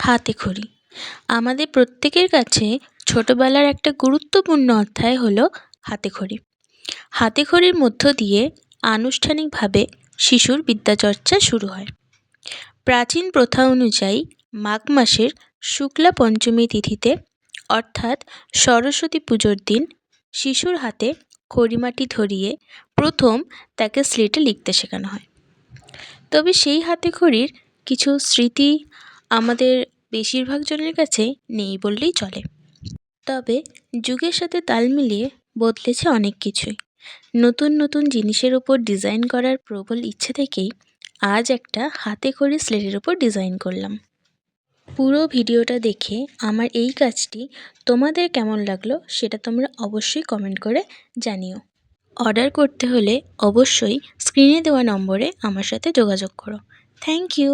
হাতে খড়ি। আমাদের প্রত্যেকের কাছে ছোটোবেলার একটা গুরুত্বপূর্ণ অধ্যায় হলো হাতে খড়ি। হাতে খড়ির মধ্য দিয়ে আনুষ্ঠানিকভাবে শিশুর বিদ্যাচর্চা শুরু হয়। প্রাচীন প্রথা অনুযায়ী মাঘ মাসের শুক্লা পঞ্চমী তিথিতে, অর্থাৎ সরস্বতী পুজোর দিন, শিশুর হাতে খড়িমাটি ধরিয়ে প্রথম তাকে স্লেটে লিখতে শেখানো হয়। তবে সেই হাতে খড়ির কিছু স্মৃতি আমাদের বেশিরভাগ জনের কাছেই নেই বললেই চলে। তবে যুগের সাথে তাল মিলিয়ে বদলেছে অনেক কিছুই। নতুন নতুন জিনিসের ওপর ডিজাইন করার প্রবল ইচ্ছে থেকেই আজ একটা হাতে করে স্লেটের ওপর ডিজাইন করলাম। পুরো ভিডিওটা দেখে আমার এই কাজটি তোমাদের কেমন লাগল সেটা তোমরা অবশ্যই কমেন্ট করে জানিও। অর্ডার করতে হলে অবশ্যই স্ক্রিনে দেওয়া নম্বরে আমার সাথে যোগাযোগ করো। Thank you.